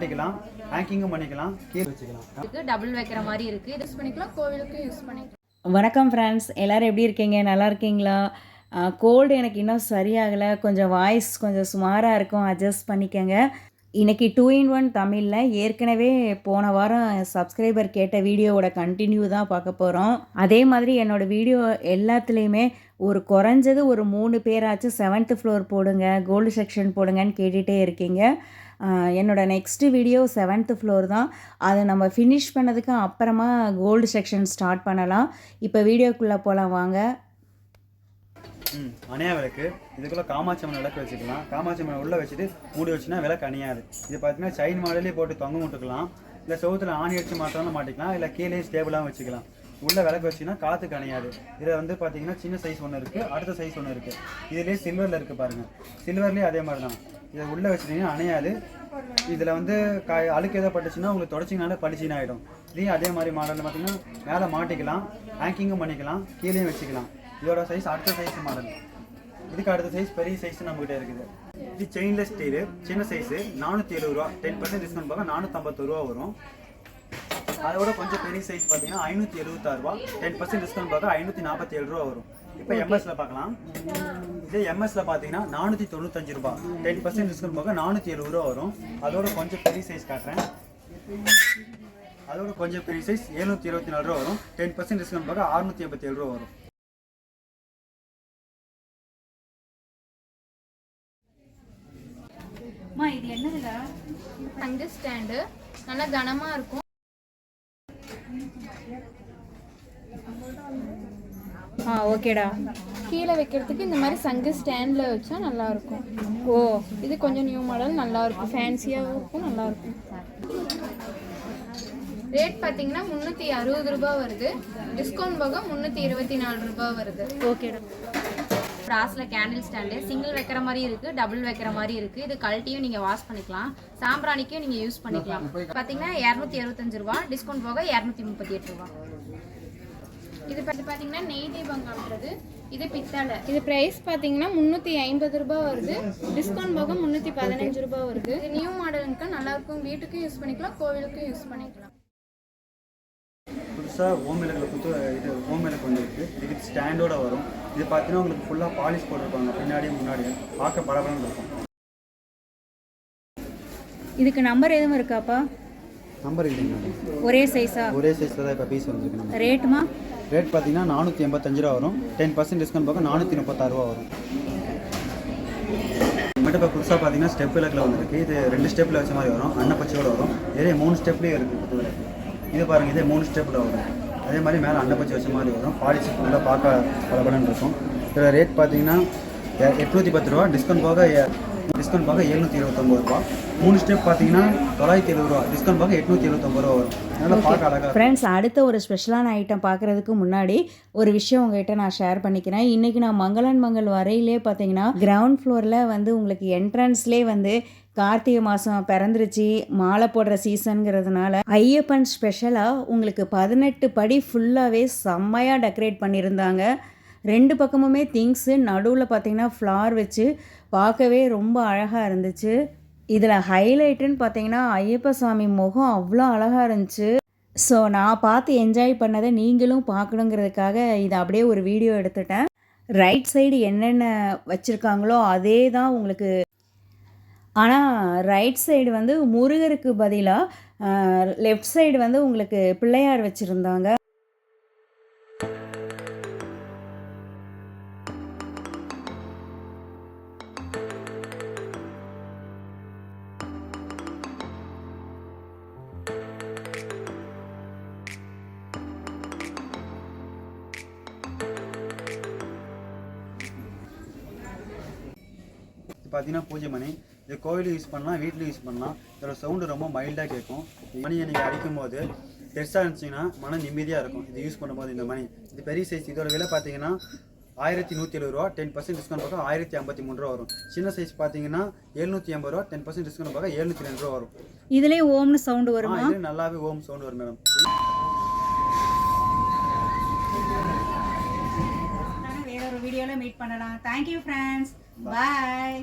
பண்ணிக்கலாம் ஹேங்கிங்கும் பண்ணிக்கலாம். கீழே வச்சுக்கலாம். டபுள் வைக்கிற மாதிரி இருக்கு. யூஸ் பண்ணிக்கலாம். கோவிலுக்கு யூஸ் பண்ணிக்கலாம். வணக்கம் ஃப்ரெண்ட்ஸ் எல்லோரும் எப்படி இருக்கீங்க? நல்லா இருக்கீங்களா? கோல்டு எனக்கு இன்னும் சரியாகலை. கொஞ்சம் வாய்ஸ் கொஞ்சம் சுமாராக இருக்கும். அட்ஜஸ்ட் பண்ணிக்கங்க. இன்றைக்கி டூ இன் ஒன் தமிழில். ஏற்கனவே போன வாரம் சப்ஸ்கிரைபர் கேட்ட வீடியோவோட கண்டினியூ தான் பார்க்க போகிறோம் அதே மாதிரி என்னோடய வீடியோ எல்லாத்துலேயுமே ஒரு குறைஞ்சது ஒரு மூணு பேராச்சும் செவன்த்து ஃப்ளோர் போடுங்க கோல்டு செக்ஷன் போடுங்கன்னு கேட்டுகிட்டே இருக்கீங்க. என்னோடய என்னோட நெக்ஸ்ட் வீடியோ செவன்த்து ஃப்ளோர் தான். அதை நம்ம ஃபினிஷ் பண்ணதுக்கு அப்புறமா கோல்டு செக்ஷன் ஸ்டார்ட் பண்ணலாம். இப்போ வீடியோக்குள்ளே போகலாம் வாங்க. ம் அணையா விளக்கு. இதுக்குள்ள காமாட்சி அம்மன் விளக்கு வச்சுக்கலாம். காமாட்சி அம்மன் உள்ளே வச்சுட்டு மூடி வச்சுன்னா விளக்கு அணையாது. இது பார்த்தீங்கன்னா செயின் மாடலே போட்டு தொங்க விட்டுக்கலாம் இல்லை செவுத்துல ஆணி அடிச்சு மாட்டாலும் மாட்டிக்கலாம். இல்லை கீழே ஸ்டேபிளாகவும் வச்சுக்கலாம். உள்ள விளக்கு வச்சுன்னா காற்றுக்கு அணையாது. இதில் வந்து பார்த்தீங்கன்னா சின்ன சைஸ் ஒன்று இருக்குது அடுத்த சைஸ் ஒன்று இருக்குது இதுலேயே சில்வரில் இருக்குது பாருங்கள் சில்வர்லேயே அதே மாதிரி தான் இதை உள்ளே வச்சுட்டிங்கன்னா அணையாது. இதில் வந்து கா அழுக்கு எதாவது பட்டுச்சுன்னா உங்களுக்கு தொடச்சிங்கனால பளிச்சின்னு ஆகிடும் இதையும் அதே மாதிரி மாடலில் பார்த்தீங்கன்னா மேலே மாட்டிக்கலாம். ஹேங்கிங்கும் பண்ணிக்கலாம். கீழேயும் வச்சுக்கலாம். இதோட சைஸ் அடுத்த சைஸ் மாடல் இதுக்கு அடுத்த சைஸ் பெரிய சைஸ் நம்மகிட்ட இருக்குது. இது செயின்லெஸ் ஸ்டீலு சின்ன சைஸு நானூற்றி எழுபது ரூபா டென் பர்சன்ட் டிஸ்கவுண்ட் பார்க்க நானூற்றம்பத்து ரூபா வரும். அதோட கொஞ்சம் பெரிய சைஸ் பார்த்தீங்கன்னா ஐநூற்றி எழுபத்தாறு ரூபா டென் பர்சன்ட் டிஸ்கவுண்ட் பார்க்க ஐநூற்றி நாற்பத்தி ஏழு ரூபா வரும். இப்போ எம்எஸ்ல பார்க்கலாம். இதே எம்எஸ்ல பார்த்தீங்கன்னா நானூற்றி தொண்ணூத்தஞ்சு ரூபா டென் பர்சன்ட் டிஸ்கவுண்ட் பார்க்க நானூற்றி எழுபது ரூபா வரும். அதோட கொஞ்சம் பெரிய சைஸ் காட்டுறேன். அதோட கொஞ்சம் பெரிய சைஸ் எழுநூற்றி இருபத்தி நாலு ரூபா வரும். டென் பர்சன்ட் டிஸ்கவுண்ட் பார்க்க அறுநூற்றி எண்பத்தி ஏழு ரூபா வரும். அம்மா இது என்னதுடா தங்க ஸ்டாண்டு நல்லா கனமா இருக்கும். ஆ ஓகேடா. கீழே வைக்கிறதுக்கு இந்த மாதிரி சங்கு ஸ்டாண்டில் வச்சா நல்லா இருக்கும். ஓ. இது கொஞ்சம் நியூ மாடல் நல்லா இருக்கும். ஃபேன்சியாகவும் இருக்கும் நல்லா இருக்கும். ரேட் பார்த்தீங்கன்னா முந்நூற்றி அறுபது ரூபாய் வருது. டிஸ்கவுண்ட் போக முந்நூற்றி இருபத்தி நாலு ரூபாய் வருது. ஓகேடா. பிராஸ்ல கேண்டில் ஸ்டாண்டு சிங்கிள் வைக்கிற மாதிரி இருக்கு டபுள் வைக்கிற மாதிரி இருக்கு. இது கழட்டியும் நீங்க வாஷ் பண்ணிக்கலாம். சாம்பிராணிக்கும் நீங்க யூஸ் பண்ணிக்கலாம். பார்த்தீங்கன்னா இரநூத்தி அறுபத்தஞ்சு ரூபா டிஸ்கவுண்ட் போக இரநூத்தி முப்பத்தி எட்டு ரூபா. இது பற்றி பார்த்தீங்கன்னா நெய் தீபம் காட்டுறது இது பித்தளை. இது ப்ரைஸ் பார்த்தீங்கன்னா முந்நூற்றி ஐம்பது ரூபாய் வருது. டிஸ்கவுண்ட் போக முந்நூற்றி பதினஞ்சு ரூபாய் வருது. நியூ மாடலுக்கு நல்லா இருக்கும் வீட்டுக்கும் யூஸ் பண்ணிக்கலாம் கோவிலுக்கும் யூஸ் பண்ணிக்கலாம். புதுசாக ஓம் விளக்கில் புது இது ஓம் விளக்கு இருக்குது இதுக்கு ஸ்டாண்டோட வரும். இது பார்த்தீங்கன்னா உங்களுக்கு ஃபுல்லாக பாலிஷ் போட்டிருப்பாங்க. பின்னாடி முன்னாடி. பார்க்க பரபரன்னு இருக்கும். இதுக்கு நம்பர் எதுவும் இருக்காப்பா? நம்பர் இல்லைங்க. ஒரே சைஸா ஒரே சைஸில் தான் இப்போ பீஸ் வந்துருக்கு ரேட்டுமா ரேட் பார்த்தீங்கன்னா நானூற்றி எண்பத்தஞ்சு ரூபா வரும். டென் பர்சன்ட் டிஸ்கவுண்ட் பார்க்க நானூற்றி முப்பத்தாறு ரூபா வரும். மட்டும் இப்போ புதுசாக பார்த்தீங்கன்னா ஸ்டெப் விளக்கில் வந்துருக்கு. இது ரெண்டு ஸ்டெப்பில் வச்ச மாதிரி வரும். அன்னப்பச்சையோட வரும். இதே மூணு ஸ்டெப்லேயே இருக்குது இது பாருங்கள் இதே மூணு ஸ்டெப்பில் வரும். அதே மாதிரி மேலே அன்னப்பச்சை வச்ச மாதிரி வரும். பாலிசி ஃபுல்லாக பார்க்க பலபலன்னு இருக்கும். இதில் ரேட் பார்த்தீங்கன்னா எட்நூற்றி பத்து ரூபா டிஸ்கவுண்ட் போக டிஸ்கவுண்ட் போக எழுநூற்றி இருபத்தொம்பது ரூபா. மூணு ஸ்டெப் பார்த்தீங்கன்னா தொள்ளாயிரத்தி எழுபது ரூபா. டிஸ்கவுண்ட் போக எட்நூற்றி எழுபத்தொம்பது ரூபா வரும். அதனால் பார்க்க அழகாக ஃப்ரெண்ட்ஸ் அடுத்த ஒரு ஸ்பெஷலான ஐட்டம் பார்க்குறதுக்கு முன்னாடி ஒரு விஷயம் உங்ககிட்ட நான் ஷேர் பண்ணிக்கிறேன். இன்றைக்கி நான் மங்களன் மங்கள் வரையிலே பார்த்தீங்கன்னா கிரவுண்ட் ஃப்ளோரில் வந்து உங்களுக்கு என்ட்ரன்ஸ்லேயே வந்து கார்த்திகை மாதம் பிறந்துருச்சு மாலை போடுற சீசனுங்கிறதுனால ஐயப்பன் ஸ்பெஷலாக உங்களுக்கு பதினெட்டு படி ஃபுல்லாகவே செம்மையாக டெக்கரேட் பண்ணியிருந்தாங்க. ரெண்டு பக்கமுமே திங்ஸு நடுவில் பார்த்தீங்கன்னா ஃப்ளார் வச்சு பார்க்கவே ரொம்ப அழகாக இருந்துச்சு. இதில் ஹைலைட்டுன்னு பார்த்தீங்கன்னா ஐயப்ப சாமி முகம் அவ்வளோ அழகாக இருந்துச்சு. ஸோ நான் பார்த்து என்ஜாய் பண்ணதை நீங்களும் பார்க்கணுங்கிறதுக்காக இதை அப்படியே ஒரு வீடியோ எடுத்துட்டேன். ரைட் சைடு என்னென்ன வச்சுருக்காங்களோ அதே தான் உங்களுக்கு. ஆனால் ரைட் சைடு வந்து முருகருக்கு பதிலாக லெஃப்ட் சைடு வந்து உங்களுக்கு பிள்ளையார் வச்சுருந்தாங்க. பார்த்தீங்கன்னா பூஜை மணி. இது கோயிலும் யூஸ் பண்ணலாம் வீட்லையும் யூஸ் பண்ணலாம். இதோட சவுண்டு ரொம்ப மைல்டாக கேட்கும். மணியை நீங்கள் அடிக்கும் போது பெருசாக இருந்துச்சுன்னா மன நிம்மதியாக இருக்கும். இது யூஸ் பண்ணும்போது இந்த மணி. இது பெரிய சைஸ் இதோட விலை பார்த்தீங்கன்னா ஆயிரத்தி நூற்றி எழுபது ரூபா. டென் பர்சன்ட் டிஸ்கவுண்ட் பார்க்க ஆயிரத்தி ஐம்பத்தி மூணு ரூபா வரும். சின்ன சைஸ் பார்த்தீங்கன்னா எழுநூற்றி ஐம்பது ரூபா. டென் பர்சன்ட் டிஸ்கவுண்ட் பார்க்க எழுநூற்றி ரெண்டு ரூபா வரும். இதுலேயே ஓம்னு சவுண்டு வருமா? நல்லாவே ஓம் சவுண்ட் வரும் மேடம் வேற ஒரு வீடியோவில் மீட் பண்ணலாம். தேங்க்யூ ஃப்ரெண்ட்ஸ் பாய்